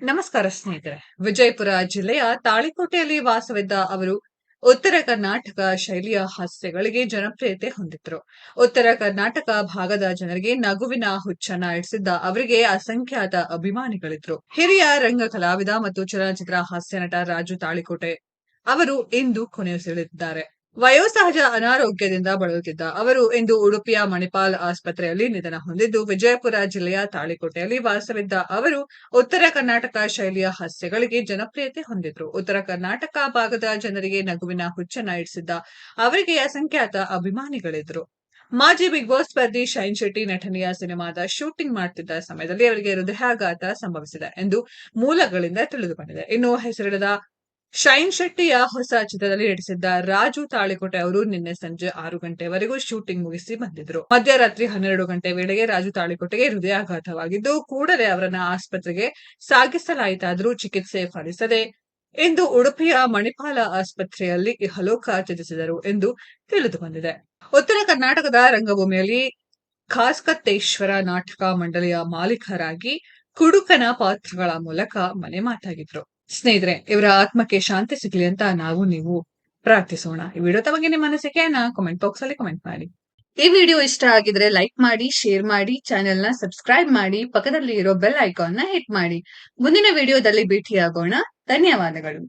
ನಮಸ್ಕಾರ ಸ್ನೇಹಿತರೆ. ವಿಜಯಪುರ ಜಿಲ್ಲೆಯ ತಾಳಿಕೋಟೆಯಲ್ಲಿ ವಾಸವಿದ್ದ ಅವರು ಉತ್ತರ ಕರ್ನಾಟಕ ಶೈಲಿಯ ಹಾಸ್ಯಗಳಿಗೆ ಜನಪ್ರಿಯತೆ ಹೊಂದಿದ್ರು. ಉತ್ತರ ಕರ್ನಾಟಕ ಭಾಗದ ಜನರಿಗೆ ನಗುವಿನ ಹುಚ್ಚನ್ನ ಇಡಿಸಿದ್ದ ಅವರಿಗೆ ಅಸಂಖ್ಯಾತ ಅಭಿಮಾನಿಗಳಿದ್ರು. ಹಿರಿಯ ರಂಗ ಕಲಾವಿದ ಮತ್ತು ಚಲನಚಿತ್ರ ಹಾಸ್ಯ ನಟ ರಾಜು ತಾಳಿಕೋಟೆ ಅವರು ಇಂದು ಕೊನೆಯುಸಿಳಿದ್ದಾರೆ ವಯೋಸಹಜ ಅನಾರೋಗ್ಯದಿಂದ ಬಳಲುತ್ತಿದ್ದ ಅವರು ಇಂದು ಉಡುಪಿಯ ಮಣಿಪಾಲ್ ಆಸ್ಪತ್ರೆಯಲ್ಲಿ ನಿಧನ ಹೊಂದಿದ್ದು, ವಿಜಯಪುರ ಜಿಲ್ಲೆಯ ತಾಳಿಕೋಟೆಯಲ್ಲಿ ವಾಸವಿದ್ದ ಅವರು ಉತ್ತರ ಕರ್ನಾಟಕ ಶೈಲಿಯ ಹಾಸ್ಯಗಳಿಗೆ ಜನಪ್ರಿಯತೆ ಹೊಂದಿದ್ರು. ಉತ್ತರ ಕರ್ನಾಟಕ ಭಾಗದ ಜನರಿಗೆ ನಗುವಿನ ಹುಚ್ಚನ್ನ ಇಡಿಸಿದ್ದ ಅವರಿಗೆ ಅಸಂಖ್ಯಾತ ಅಭಿಮಾನಿಗಳಿದ್ರು. ಮಾಜಿ ಬಿಗ್ ಬಾಸ್ ಸ್ಪರ್ಧಿ ಶೈನ್ ಶೆಟ್ಟಿ ನಟನೆಯ ಸಿನಿಮಾದ ಶೂಟಿಂಗ್ ಮಾಡ್ತಿದ್ದ ಸಮಯದಲ್ಲಿ ಅವರಿಗೆ ಹೃದಯಾಘಾತ ಸಂಭವಿಸಿದೆ ಎಂದು ಮೂಲಗಳಿಂದ ತಿಳಿದುಬಂದಿದೆ. ಇನ್ನು ಹೆಸರಿಡದ ಶೈನ್ ಶೆಟ್ಟಿಯ ಹೊಸ ಚಿತ್ರದಲ್ಲಿ ನಟಿಸಿದ್ದ ರಾಜು ತಾಳಿಕೋಟೆ ಅವರು ನಿನ್ನೆ ಸಂಜೆ ಆರು ಗಂಟೆವರೆಗೂ ಶೂಟಿಂಗ್ ಮುಗಿಸಿ ಬಂದಿದ್ರು. ಮಧ್ಯರಾತ್ರಿ ಹನ್ನೆರಡು ಗಂಟೆ ವೇಳೆಗೆ ರಾಜು ತಾಳಿಕೋಟೆಗೆ ಹೃದಯಾಘಾತವಾಗಿದ್ದು, ಕೂಡಲೇ ಅವರನ್ನ ಆಸ್ಪತ್ರೆಗೆ ಸಾಗಿಸಲಾಯಿತಾದರೂ ಚಿಕಿತ್ಸೆ ಫಲಿಸದೆ ಇಂದು ಉಡುಪಿಯ ಮಣಿಪಾಲ ಆಸ್ಪತ್ರೆಯಲ್ಲಿ ಇಹಲೋಕ ತ್ಯಜಿಸಿದರು ಎಂದು ತಿಳಿದು ಬಂದಿದೆ. ಉತ್ತರ ಕರ್ನಾಟಕದ ರಂಗಭೂಮಿಯಲ್ಲಿ ಖಾಸ್ಕತ್ತೇಶ್ವರ ನಾಟಕ ಮಂಡಳಿಯ ಮಾಲೀಕರಾಗಿ ಕುಡುಕನ ಪಾತ್ರಗಳ ಮೂಲಕ ಮನೆ ಮಾತಾಗಿದ್ರು. ಸ್ನೇಹಿತರೆ, ಇವರ ಆತ್ಮಕ್ಕೆ ಶಾಂತಿ ಸಿಗಲಿ ಅಂತ ನಾವು ನೀವು ಪ್ರಾರ್ಥಿಸೋಣ. ಈ ವಿಡಿಯೋ ತಮಗೆ ನಿಮ್ಮ ಅನಿಸಿಕೆಯನ್ನ ಕಮೆಂಟ್ ಬಾಕ್ಸ್ ಅಲ್ಲಿ ಕಮೆಂಟ್ ಮಾಡಿ. ಈ ವಿಡಿಯೋ ಇಷ್ಟ ಆಗಿದ್ರೆ ಲೈಕ್ ಮಾಡಿ ಶೇರ್ ಮಾಡಿ ಚಾನೆಲ್ನ ಸಬ್ಸ್ಕ್ರೈಬ್ ಮಾಡಿ ಪಕ್ಕದಲ್ಲಿ ಇರೋ ಬೆಲ್ ಐಕಾನ್ನ ಹಿಟ್ ಮಾಡಿ. ಮುಂದಿನ ವಿಡಿಯೋದಲ್ಲಿ ಭೇಟಿಯಾಗೋಣ. ಧನ್ಯವಾದಗಳು.